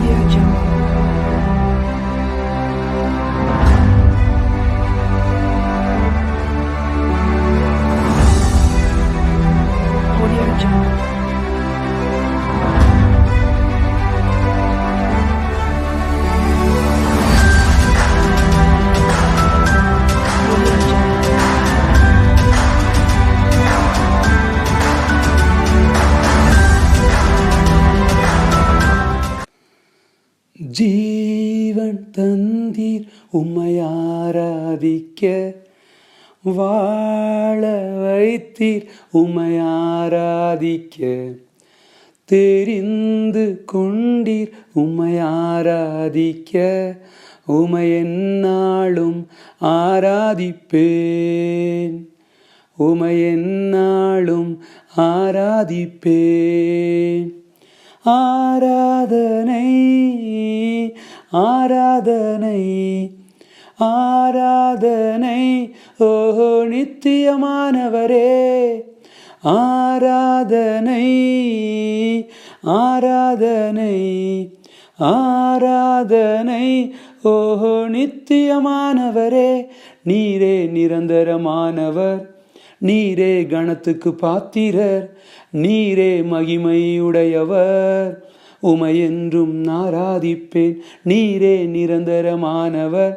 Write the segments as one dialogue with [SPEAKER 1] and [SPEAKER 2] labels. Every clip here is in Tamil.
[SPEAKER 1] Audio Jungle.
[SPEAKER 2] ஜீவன் தந்தீர். உம்மை ஆராதிக்க வாழ வைத்தீர். உம்மை ஆராதிக்க தெரிந்து கொண்டீர். உம்மை ஆராதிக்க உமை எந்நாளும் ஆராதிப்பேன். உமை எந்நாளும் ஆராதிப்பேன். ஆராதனை ஆராதனை ஆராதனை. ஓஹோ நித்தியமானவரே ஆராதனை ஆராதனை ஆராதனை. ஓஹோ நித்தியமானவரே நீரே நிரந்தரமானவர் நீரே கணத்துக்கு பாத்திரர் நீரே மகிமையுடையவர். உமை என்றும் ஆராதிப்பேன் நீரே நிரந்தரமானவர்.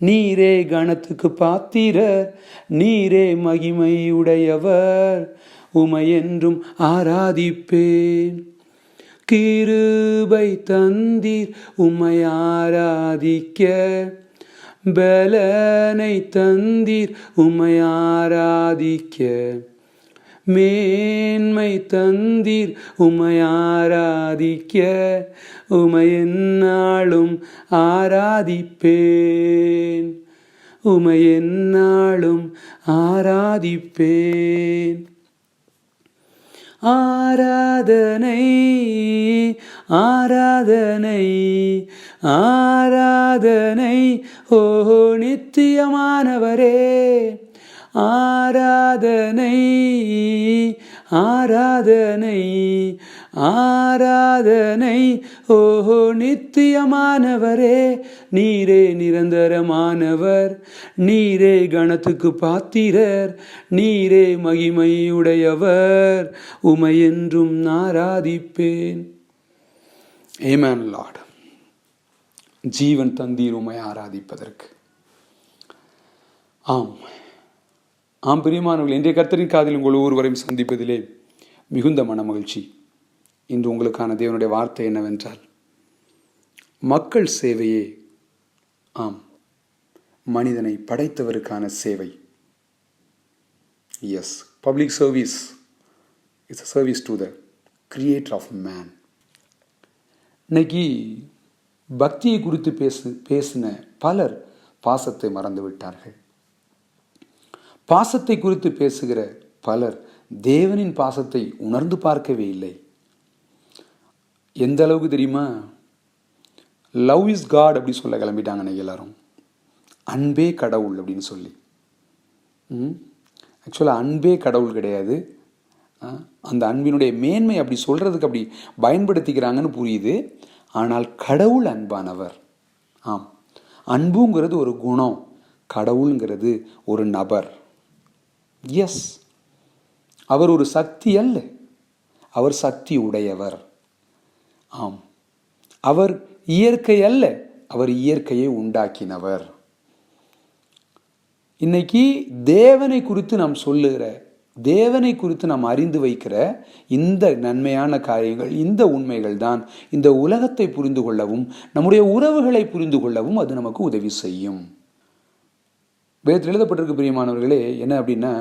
[SPEAKER 2] நீரே கணத்துக்கு பாத்திரர். நீரே மகிமையுடையவர். உமை என்றும் ஆராதிப்பேன். கிருபை தந்தீர் உமை ஆராதிக்க. பலனை தந்தீர் உமை ஆராதிக்க. மேன்மை தந்தீர். உமையாராதிக்க உமை என்னாலும் ஆராதிப்பேன். உமை என்னாலும் ஆராதிப்பேன். ஆராதனை ஆராதனை ஆராதனை. ஓ நித்தியமானவரே. ஆராதனை ஆராதனை ஆராதனை. ஓஹோ நித்தியமானவரே நீரே நிரந்தரமானவர் நீரே கணத்துக்கு பாத்திரர் நீரே மகிமையுடையவர். உமை என்றும் ஆராதிப்பேன். ஏமேன் லார்ட் ஜீவன் தந்தீர் உமை ஆராதிப்பதற்கு. ஆம். ஆம் பிரியமானவர்கள் இன்றைய கர்த்தரின் காதில் உங்கள் ஒவ்வொருவரையும் சந்திப்பதிலே மிகுந்த மனமகிழ்ச்சி. இன்று உங்களுக்கான தேவனுடைய வார்த்தை என்னவென்றால் மக்கள் சேவையே ஆம் மனிதனை படைத்தவருக்கான சேவை. Yes public service it's a service to the creator of man இன்னைக்கு பக்தியை குறித்து பேசு பேசின பலர் பாசத்தை மறந்து விட்டார்கள் பாசத்தை குறித்து பேசுகிற பலர் தேவனின் பாசத்தை உணர்ந்து பார்க்கவே இல்லை. எந்த அளவுக்கு தெரியுமா? லவ் இஸ் காட் அப்படி சொல்ல கிளம்பிட்டாங்க இன்னைக்கு எல்லாரும். அன்பே கடவுள் அப்படின்னு சொல்லி. ஆக்சுவலாக அன்பே கடவுள் கிடையாது. ஆ, அந்த அன்பினுடைய மேன்மை அப்படி சொல்கிறதுக்கு அப்படி பயன்படுத்திக்கிறாங்கன்னு புரியுது. ஆனால் கடவுள் அன்பானவர். ஆம். அன்புங்கிறது ஒரு குணம். கடவுளுங்கிறது ஒரு நபர். எஸ் அவர் ஒரு சக்தி அல்ல. அவர் சக்தி உடையவர். ஆம். அவர் இயற்கை அல்ல. அவர் இயற்கையை உண்டாக்கினவர். இன்னைக்கு தேவனை குறித்து நாம் சொல்லுகிற தேவனை குறித்து நாம் அறிந்து வைக்கிற இந்த நன்மையான காரியங்கள் இந்த உண்மைகள் தான் இந்த உலகத்தை புரிந்து கொள்ளவும் நம்முடைய உறவுகளை புரிந்து கொள்ளவும் அது நமக்கு உதவி செய்யும். வேதத்தில் எழுதப்பட்டிருக்கு பிரியமானவர்களே என்ன அப்படின்னா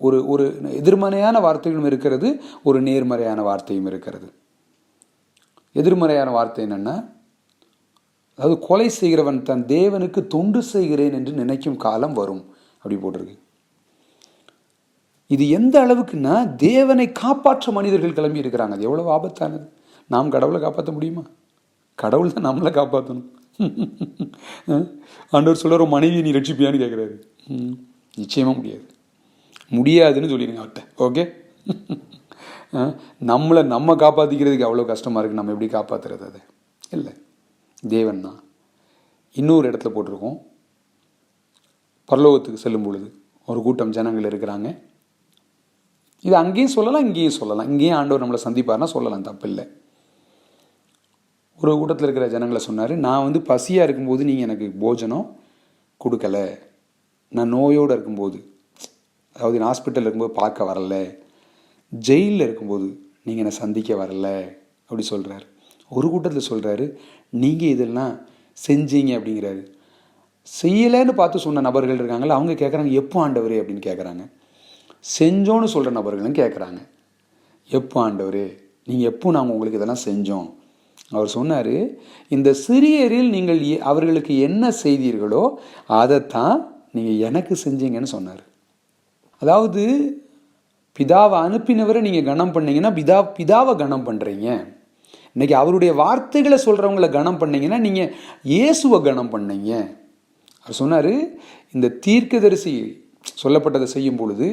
[SPEAKER 2] ஒரு ஒரு எதிர்மறையான வார்த்தைகளும் இருக்கிறது ஒரு நேர்மறையான வார்த்தையும் இருக்கிறது. எதிர்மறையான வார்த்தை என்னென்னா அதாவது கொலை செய்கிறவன் தன் தேவனுக்கு தொண்டு செய்கிறேன் என்று நினைக்கும் காலம் வரும் அப்படி போட்டிருக்கு. இது எந்த அளவுக்குன்னா தேவனை காப்பாற்ற மனிதர்கள் கிளம்பி இருக்கிறாங்க. அது எவ்வளோ ஆபத்தானது. நாம் கடவுளை காப்பாற்ற முடியுமா? கடவுள் தான் நம்மளை காப்பாற்றணும் ஆண்டவர் சொல்கிற ஒரு மனைவி நீ ரட்சிப்பியான்னு கேட்குறாரு நிச்சயமாக முடியாது. முடியாதுன்னு சொல்லிடுங்க அவர்கிட்ட. ஓகே? நம்மளை நம்ம காப்பாற்றிக்கிறதுக்கு அவ்வளோ கஷ்டமாக இருக்குது நம்ம எப்படி காப்பாற்றுறது அதை? இல்லை. தேவன் தான். இன்னொரு இடத்துல போட்டிருக்கோம். பரலோகத்துக்கு செல்லும் பொழுது ஒரு கூட்டம் ஜனங்கள் இருக்கிறாங்க. இது அங்கேயும் சொல்லலாம் இங்கேயும் சொல்லலாம். இங்கேயும் ஆண்டவர் நம்மளை சந்திப்பார்னா சொல்லலாம் தப்பில்லை. ஒரு கூட்டத்தில் இருக்கிற ஜனங்களை சொன்னார் நான் வந்து பசியாக இருக்கும்போது நீங்கள் எனக்கு போஜனம் கொடுக்கல. நான் நோயோடு இருக்கும்போது அதாவது நான் ஹாஸ்பிட்டலில் இருக்கும்போது பார்க்க வரல. ஜெயிலில் இருக்கும்போது நீங்கள் என்னை சந்திக்க வரல. அப்படி சொல்கிறாரு ஒரு கூட்டத்தில் சொல்கிறாரு நீங்கள் இதெல்லாம் செஞ்சீங்க அப்படிங்கிறாரு. செய்யலைன்னு பார்த்து சொன்ன நபர்கள் இருக்காங்கல்ல அவங்க கேட்குறாங்க எப்போ ஆண்டவர்? அப்படின்னு கேட்குறாங்க செஞ்சோன்னு சொல்கிற நபர்களும் கேட்குறாங்க எப்போ ஆண்டவரே? நீங்கள் எப்போ நாங்கள் உங்களுக்கு இதெல்லாம் செஞ்சோம்? அவர் சொன்னார் இந்த சிறியரில் நீங்கள் அவர்களுக்கு என்ன செய்தீர்களோ அதைத்தான் நீங்கள் எனக்கு செஞ்சீங்கன்னு சொன்னார். அதாவது பிதாவை அனுப்பினவரை நீங்கள் கனம் பண்ணீங்கன்னா பிதா பிதாவை கனம் பண்ணுறீங்க இன்னைக்கு அவருடைய வார்த்தைகளை சொல்கிறவங்கள கனம் பண்ணீங்கன்னா நீங்கள் இயேசுவை கனம் பண்ணீங்க. அவர் சொன்னார் இந்த தீர்க்கதரிசி சொல்லப்பட்டதை செய்யும் பொழுது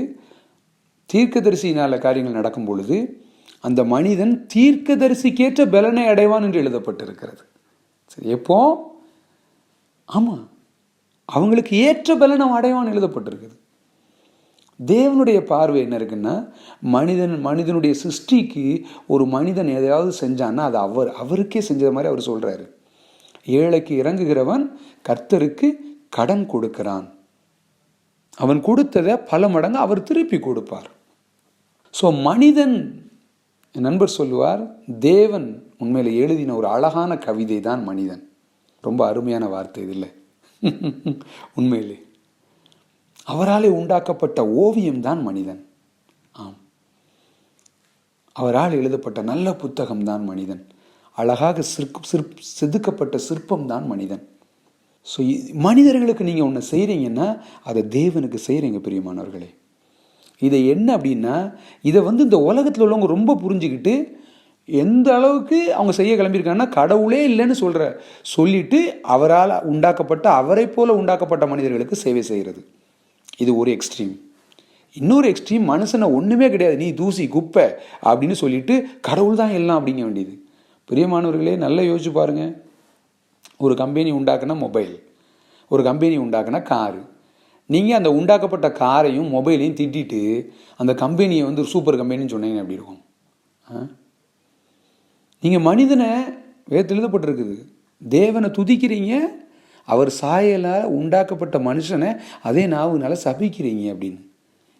[SPEAKER 2] தீர்க்கதரிசியினால் காரியங்கள் நடக்கும் பொழுது அந்த மனிதன் தீர்க்கதரிசிக்கேற்ற பலனை அடைவான் என்று எழுதப்பட்டிருக்கிறது. சரி எப்போ? ஆமாம் அவங்களுக்கு ஏற்ற பலனை அடைவான் எழுதப்பட்டிருக்குது தேவனுடைய பார்வை என்ன இருக்குன்னா மனிதன் மனிதனுடைய சிருஷ்டிக்கு ஒரு மனிதன் எதையாவது செஞ்சான்னா அது அவர் அவருக்கே செஞ்சது மாதிரி அவர் சொல்கிறாரு ஏழைக்கு இறங்குகிறவன் கர்த்தருக்கு கடன் கொடுக்கிறான். அவன் கொடுத்ததை பல மடங்கு அவர் திருப்பி கொடுப்பார். ஸோ மனிதன் என் நண்பர் சொல்லுவார் தேவன் உண்மையில் எழுதின ஒரு அழகான கவிதை தான் மனிதன். ரொம்ப அருமையான வார்த்தை இது இல்லை. உண்மையிலே. அவராலே உண்டாக்கப்பட்ட ஓவியம் தான் மனிதன். ஆம். அவரால் எழுதப்பட்ட நல்ல புத்தகம் தான் மனிதன். அழகாக சிற்ப சிற் செதுக்கப்பட்ட சிற்பம் தான் மனிதன். ஸோ மனிதர்களுக்கு நீங்கள் ஒன்று செய்கிறீங்கன்னா அதை தேவனுக்கு செய்கிறீங்க பிரியமானவர்களே. இதை என்ன அப்படின்னா இதை வந்து இந்த உலகத்தில் உள்ளவங்க ரொம்ப புரிஞ்சுக்கிட்டு எந்த அளவுக்கு அவங்க செய்ய கிளம்பியிருக்காங்கன்னா கடவுளே இல்லைன்னு சொல்கிற சொல்லிட்டு அவரால் உண்டாக்கப்பட்ட அவரை போல் உண்டாக்கப்பட்ட மனிதர்களுக்கு சேவை செய்கிறது இது ஒரு எக்ஸ்ட்ரீம் இன்னொரு எக்ஸ்ட்ரீம் மனுஷனை ஒன்றுமே கிடையாது. நீ தூசி குப்பை அப்படின்னு சொல்லிட்டு கடவுள் தான் எல்லாம் அப்படிங்க வேண்டியது. பிரியமானவர்களே நல்லா யோசிச்சு பாருங்கள் ஒரு கம்பெனி உண்டாக்குன மொபைல் ஒரு கம்பெனி உண்டாக்குனா காரு நீங்கள் அந்த உண்டாக்கப்பட்ட காரையும் மொபைலையும் திட்டிட்டு அந்த கம்பெனியை வந்து சூப்பர் கம்பெனின்னு சொன்னீங்கன்னா எப்படி இருக்கும்? ஆ? நீங்கள் மனிதனை வேத்து எழுதப்பட்டிருக்குது தேவனை துதிக்கிறீங்க அவர் சாயலால் உண்டாக்கப்பட்ட மனுஷனை அதே நாவுனால சபிக்கிறீங்க அப்படின்னு.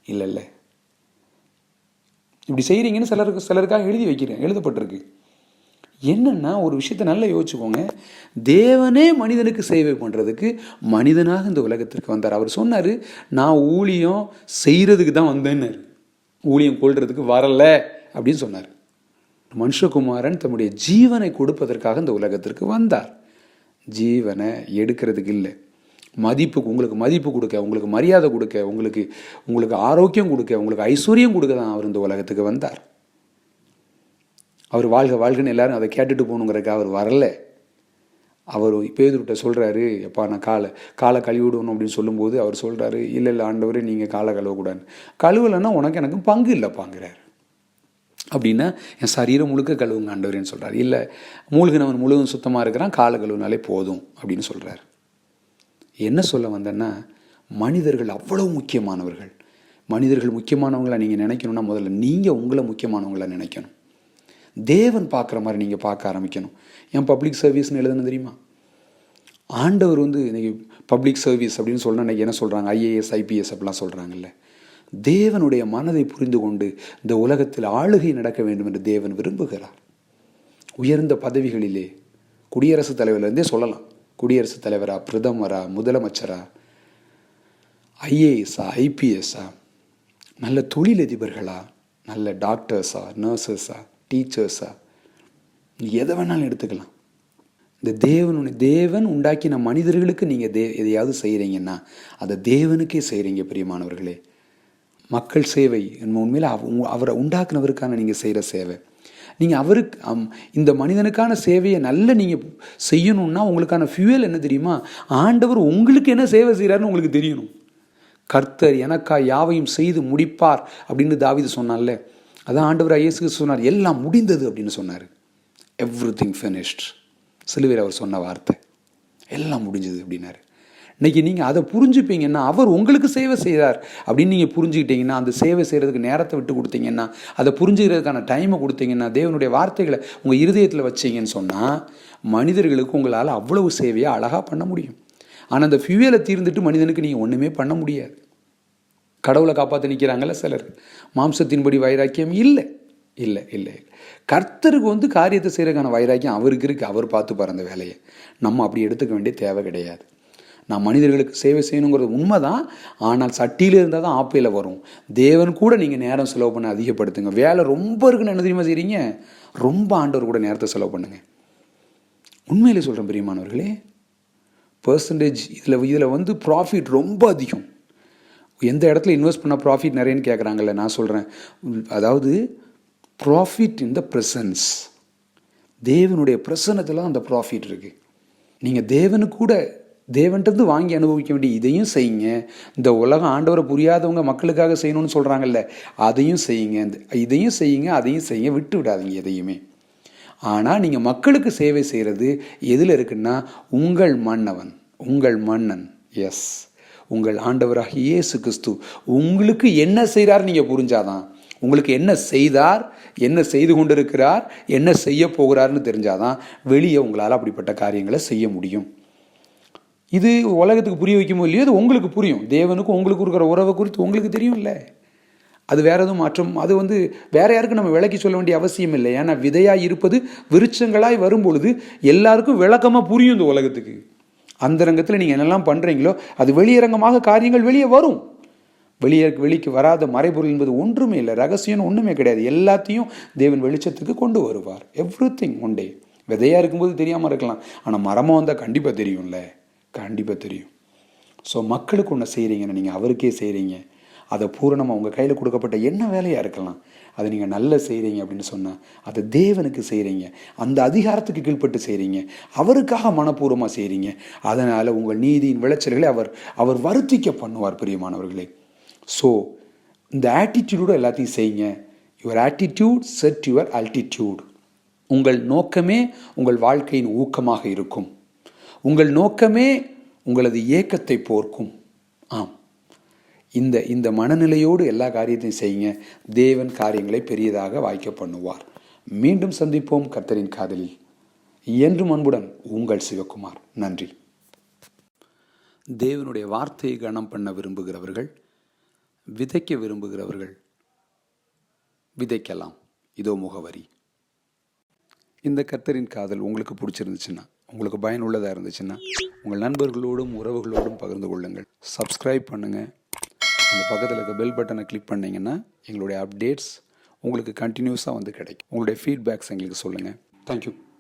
[SPEAKER 2] இல்லை இல்லை இப்படி செய்கிறீங்கன்னு சிலருக்கு சிலருக்காக எழுதி வைக்கிறேன் எழுதப்பட்டிருக்கு. என்னென்னா ஒரு விஷயத்தை நல்லா யோசிச்சுக்கோங்க. தேவனே மனிதனுக்கு சேவை பண்ணுறதுக்கு மனிதனாக இந்த உலகத்திற்கு வந்தார். அவர் சொன்னார் நான் ஊழியம் செய்கிறதுக்கு தான் வந்தேன்னு ஊழியம் கொள்றதுக்கு வரல அப்படின்னு சொன்னார். மனுஷகுமாரன் தம்முடைய ஜீவனை கொடுப்பதற்காக இந்த உலகத்திற்கு வந்தார். ஜீவனை எடுக்கிறதுக்கு இல்லை. மதிப்பு உங்களுக்கு மதிப்பு கொடுக்க உங்களுக்கு மரியாதை கொடுக்க உங்களுக்கு உங்களுக்கு ஆரோக்கியம் கொடுக்க உங்களுக்கு ஐஸ்வர்யம் கொடுக்க தான் அவர் இந்த உலகத்துக்கு வந்தார். அவர் வாழ்க வாழ்கன்னு எல்லாரும் அதை கேட்டுட்டு போகணுங்கிறதுக்கு அவர் வரல. அவர் பேதுருட்ட சொல்கிறாரு எப்பா நான் காலை காலை கழுவி விடணும் அப்படின்னு சொல்லும்போது அவர் சொல்கிறாரு இல்லை இல்லை ஆண்டவரே நீங்கள் காலை கழுவக்கூடாது கழுவலைன்னா உனக்கு எனக்கு பங்கு இல்லைப்பாங்கிறார். அப்படின்னா என் சரீரம் முழுக்க கழுவுங்க ஆண்டவரேன்னு சொல்கிறார் இல்லை மூழ்கினவன் முழுவதும் சுத்தமாக இருக்கிறான் காலை கழுவுனாலே போதும் அப்படின்னு சொல்கிறார் என்ன சொல்ல வந்தேன்னா மனிதர்கள் அவ்வளோ முக்கியமானவர்கள். மனிதர்கள் முக்கியமானவங்களாக நீங்கள் நினைக்கணும்னா முதல்ல நீங்கள் உங்களை முக்கியமானவங்களாக நினைக்கணும். தேவன் பார்க்குற மாதிரி நீங்கள் பார்க்க ஆரம்பிக்கணும். ஏன் பப்ளிக் சர்வீஸ்னு எழுதுனது தெரியுமா? ஆண்டவர் வந்து இன்றைக்கி பப்ளிக் சர்வீஸ் அப்படின்னு சொன்னா இன்னைக்கு என்ன சொல்கிறாங்க ஐஏஎஸ் ஐபிஎஸ் அப்படிலாம் சொல்கிறாங்கல்ல தேவனுடைய மனதை புரிந்து கொண்டு இந்த உலகத்தில் ஆளுகை நடக்க வேண்டும் என்று தேவன் விரும்புகிறார். உயர்ந்த பதவிகளிலே குடியரசுத் தலைவர்லேருந்தே சொல்லலாம். குடியரசுத் தலைவரா பிரதமரா முதலமைச்சரா ஐஏஎஸ்ஸா ஐபிஎஸ்ஸா நல்ல தொழிலதிபர்களா நல்ல டாக்டர்ஸா நர்சஸா டீச்சர்ஸா எதை வேணாலும் எடுத்துக்கலாம். இந்த தேவனுடைய தேவன் உண்டாக்கின மனிதர்களுக்கு நீங்கள் தே எதையாவது செய்கிறீங்கன்னா அதை தேவனுக்கே செய்கிறீங்க பிரியமானவர்களே. மக்கள் சேவை என்பது உண்மையில் அவ- அவரை உண்டாக்குனவருக்கான நீங்கள் செய்கிற சேவை. நீங்கள் அவருக்கு அம், இந்த மனிதனுக்கான சேவையை நல்ல நீங்கள் செய்யணும்னா உங்களுக்கான ஃபியூயல் என்ன தெரியுமா? ஆண்டவர் உங்களுக்கு என்ன சேவை செய்கிறாருன்னு உங்களுக்கு தெரியணும். கர்த்தர் எனக்கா யாவையும் செய்து முடிப்பார் அப்படின்னு தாவீது சொன்னான்ல அதான் ஆண்டவர் இயேசு சொன்னார் எல்லாம் முடிந்தது அப்படின்னு சொன்னார். எவ்ரி திங் ஃபினிஷ்ட் சிலுவையில் அவர் சொன்ன வார்த்தை. எல்லாம் முடிஞ்சது அப்படின்னாரு. இன்னைக்கு நீங்கள் அதை புரிஞ்சுப்பீங்கன்னா அவர் உங்களுக்கு சேவை செய்தார் அப்படின்னு நீங்கள் புரிஞ்சுக்கிட்டீங்கன்னா அந்த சேவை செய்கிறதுக்கு நேரத்தை விட்டு கொடுத்தீங்கன்னா அதை புரிஞ்சுக்கிறதுக்கான டைமை கொடுத்தீங்கன்னா தேவனுடைய வார்த்தைகளை உங்கள் இருதயத்தில் வச்சீங்கன்னு சொன்னால் மனிதர்களுக்கு உங்களால் அவ்வளவு சேவையை அழகாக பண்ண முடியும். ஆனால் அந்த ஃபியூயலை தீர்ந்துட்டு மனிதனுக்கு நீங்கள் ஒன்றுமே பண்ண முடியாது. கடவுளை காப்பாற்றி நிற்கிறாங்கல்ல சிலர். மாம்சத்தின்படி வைராக்கியம் இல்லை. இல்லை இல்லை. இல்லை கர்த்தருக்கு வந்து காரியத்தை செய்கிறதுக்கான வைராக்கியம் அவருக்கு இருக்குது அவர் பார்த்து அந்த வேலையை. நம்ம அப்படி எடுத்துக்க வேண்டிய தேவை கிடையாது. நான் மனிதர்களுக்கு சேவை செய்யணுங்கிறது உண்மை தான் ஆனால் சட்டியில் இருந்தால் தான் ஆப்பையில் வரும். தேவன் கூட நீங்கள் நேரம் செலவு பண்ண அதிகப்படுத்துங்க. வேலை ரொம்ப இருக்குன்னு என்ன தெரியுமா செய்கிறீங்க ரொம்ப ஆண்டவர் கூட நேரத்தை செலவு பண்ணுங்க. உண்மையிலே சொல்கிறேன் பிரியமானவர்களே பர்சன்டேஜ் இதில் இதில் வந்து ப்ராஃபிட் ரொம்ப அதிகம். எந்த இடத்துல இன்வெஸ்ட் பண்ணால் ப்ராஃபிட் நிறையன்னு கேட்குறாங்கல்ல நான் சொல்கிறேன் அதாவது ப்ராஃபிட் இன் த ப்ரெசன்ஸ் தேவனுடைய பிரசனத்தில் அந்த ப்ராஃபிட் இருக்குது நீங்கள் தேவனு கூட தேவன்றது வாங்கி அனுபவிக்க வேண்டிய இதையும் செய்யுங்க. இந்த உலகம் ஆண்டவரை புரியாதவங்க மக்களுக்காக செய்யணும்னு சொல்கிறாங்கல்ல அதையும் செய்யுங்க. இந்த இதையும் செய்யுங்க அதையும் செய்யுங்க. விட்டு விடாதீங்க எதையுமே. ஆனால் நீங்கள் மக்களுக்கு சேவை செய்கிறது எதில் இருக்குன்னா உங்கள் மன்னவன் உங்கள் மன்னன். எஸ் உங்கள் ஆண்டவராக இயேசு கிறிஸ்து உங்களுக்கு என்ன செய்கிறார் நீங்கள் புரிஞ்சாதான். உங்களுக்கு என்ன செய்தார் என்ன செய்து கொண்டிருக்கிறார் என்ன செய்ய போகிறார்னு தெரிஞ்சாதான் வெளியே உங்களால் அப்படிப்பட்ட காரியங்களை செய்ய முடியும். இது உலகத்துக்கு புரிய வைக்குமோ இல்லையோ அது உங்களுக்கு புரியும். தேவனுக்கும் உங்களுக்கு இருக்கிற உறவை குறித்து உங்களுக்கு தெரியும் இல்லை அது வேற எதுவும் மாற்றம் அது வந்து வேற யாருக்கும் நம்ம விளக்கி சொல்ல வேண்டிய அவசியம் இல்லை. ஏன்னா விதையாக இருப்பது விருட்சங்களாய் வரும் பொழுது எல்லாருக்கும் விளக்கமாக புரியும் இந்த உலகத்துக்கு. அந்தரங்கத்தில் நீங்கள் என்னெல்லாம் பண்ணுறீங்களோ அது வெளியரங்கமாக காரியங்கள் வெளியே வரும். வெளியே வெளிக்கு வராத மறைபொருள் என்பது ஒன்றுமே இல்லை. ரகசியம் ஒன்றுமே கிடையாது. எல்லாத்தையும் தேவன் வெளிச்சத்துக்கு கொண்டு வருவார். எவ்ரி திங் ஒன் விதையாக இருக்கும்போது தெரியாமல் இருக்கலாம். ஆனால் மரமாக வந்தால் கண்டிப்பாக தெரியும்ல. கண்டிப்பாக தெரியும். ஸோ மக்களுக்கு ஒன்று செய்கிறீங்கன்னு நீங்கள் அவருக்கே செய்கிறீங்க அதை பூரணமாக உங்கள் கையில் கொடுக்கப்பட்ட என்ன வேலையாக இருக்கலாம்? அதை நீங்கள் நல்ல செய்கிறீங்க அப்படின்னு சொன்னால் அதை தேவனுக்கு செய்கிறீங்க அந்த அதிகாரத்துக்கு கீழ்ப்பட்டு செய்கிறீங்க அவருக்காக மனப்பூர்வமாக செய்கிறீங்க அதனால் உங்கள் நீதியின் விளைச்சல்களை அவர் அவர் வருத்திக்க பண்ணுவார் பிரியமானவர்களே. ஸோ இந்த ஆட்டிடியூடோட எல்லாத்தையும் செய்யுங்க. Your attitude set your altitude உங்கள் நோக்கமே உங்கள் வாழ்க்கையின் ஊக்கமாக இருக்கும். உங்கள் நோக்கமே உங்களது ஏக்கத்தை போர்க்கும். ஆம். இந்த இந்த மனநிலையோடு எல்லா காரியத்தையும் செய்யுங்க. தேவன் காரியங்களை பெரியதாக வாய்க்க பண்ணுவார். மீண்டும் சந்திப்போம் கர்த்தரின் காதலில். என்றும் அன்புடன் உங்கள் சிவகுமார். நன்றி. தேவனுடைய வார்த்தையை கனம் பண்ண விரும்புகிறவர்கள் விதைக்க விரும்புகிறவர்கள் விதைக்கலாம். இதோ முகவரி. இந்த கர்த்தரின் காதல் உங்களுக்கு பிடிச்சிருந்துச்சுன்னா உங்களுக்கு பயனுள்ளதாக இருந்துச்சுன்னா உங்கள் நண்பர்களோடும் உறவுகளோடும் பகிர்ந்து கொள்ளுங்கள். சப்ஸ்கிரைப் பண்ணுங்கள் அந்த பக்கத்தில் இருக்க பெல் பட்டனை கிளிக் பண்ணிங்கன்னா எங்களுடைய அப்டேட்ஸ் உங்களுக்கு கண்டினியூஸாக வந்து கிடைக்கும். உங்களுடைய ஃபீட்பேக்ஸ் எங்களுக்கு சொல்லுங்கள் தேங்க்யூ